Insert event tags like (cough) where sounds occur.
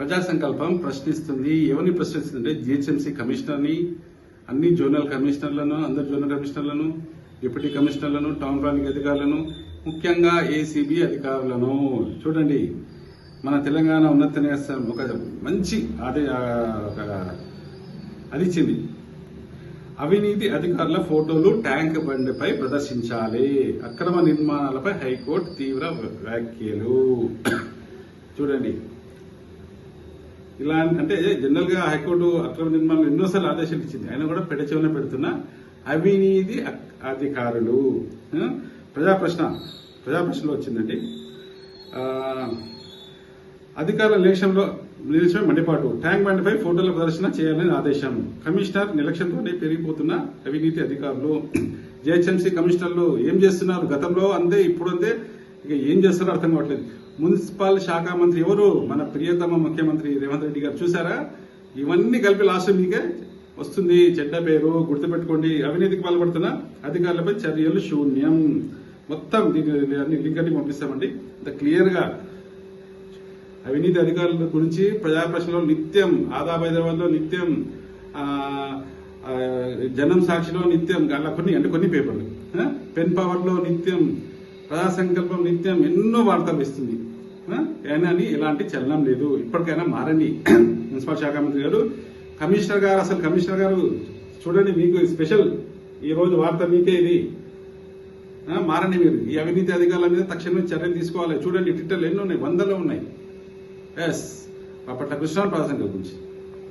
ప్రజా సంకల్పం ప్రశ్నిస్తుంది ఎవరిని ప్రశ్నిస్తుందంటే జిహెచ్ఎంసీ కమిషనర్ని అన్ని జోనల్ కమిషనర్లను అందరు జోనల్ కమిషనర్లను డిప్యూటీ కమిషనర్లను టౌన్ ప్లానింగ్ అధికారులను ముఖ్యంగా ఏసీబీ అధికారులను. చూడండి మన తెలంగాణ ఉన్నత న్యాయస్థానం ఒక మంచి అదే అది ఇచ్చింది అవినీతి అధికారుల ఫోటోలు ట్యాంక్ బండిపై ప్రదర్శించాలి. అక్రమ నిర్మాణాలపై హైకోర్టు తీవ్ర వ్యాఖ్యలు. చూడండి ఇలా అంటే జనరల్గా హైకోర్టు అక్రమ నిర్మాణం ఎన్నోసార్లు ఆదేశాలు ఇచ్చింది. ఆయన కూడా పెడచెవిన పెడుతున్న అవినీతి అధికారులు. ప్రజా ప్రశ్న ప్రజా ప్రశ్నలో వచ్చిందండి. అధికారుల నిలక్ష్యంలో నిలిచిన మండిపాటు. ట్యాంక్ బండ్పై ఫోటోల ప్రదర్శన చేయాలని ఆదేశం. కమిషనర్ నిర్లక్ష్యంతో పెరిగిపోతున్న అవినీతి అధికారులు. (clears throat) జిహెచ్ఎంసీ కమిషనర్లు ఏం చేస్తున్నారు? గతంలో అందే ఇప్పుడు అందే ఇక ఏం చేస్తారో అర్థం కావట్లేదు. మున్సిపల్ శాఖ మంత్రి ఎవరు? మన ప్రియతమ ముఖ్యమంత్రి రేవంత్ రెడ్డి గారు. చూసారా ఇవన్నీ కలిపి లాస్ట్ మీకే వస్తుంది. చెడ్డ పేరు గుర్తుపెట్టుకోండి. అవినీతికి పాల్పడుతున్న అధికారులపై చర్యలు శూన్యం. మొత్తం దీన్ని అన్ని లింక్ అన్ని పంపిస్తామండి. ఇంత క్లియర్గా అవినీతి అధికారుల గురించి ప్రజా ప్రశ్నలో నిత్యం ఆదాబ్ హైదరాబాద్లో నిత్యం జనం సాక్షిలో నిత్యం అలా కొన్ని అంటే కొన్ని పేపర్లు. పెన్ పవర్లో నిత్యం ప్రజా సంకల్పం నిత్యం ఎన్నో వార్తలు ఇస్తుంది ఆ, కానీ ఇలాంటి చలనం లేదు. ఇప్పటికైనా మారండి. (clears throat) మున్సిపల్ శాఖ మంత్రి గారు కమిషనర్ గారు అసలు కమిషనర్ గారు చూడండి మీకు స్పెషల్. ఈ రోజు వార్త మీకే ఇది. మారండి మీరు. ఈ అవినీతి అధికారుల మీద తక్షణమే చర్యలు తీసుకోవాలి. చూడండి ట్విట్టర్లు ఎన్నో ఉన్నాయి. వందలో ఉన్నాయి. ఎస్ అప్పట్ల కృష్ణ ప్రదర్శన గురించి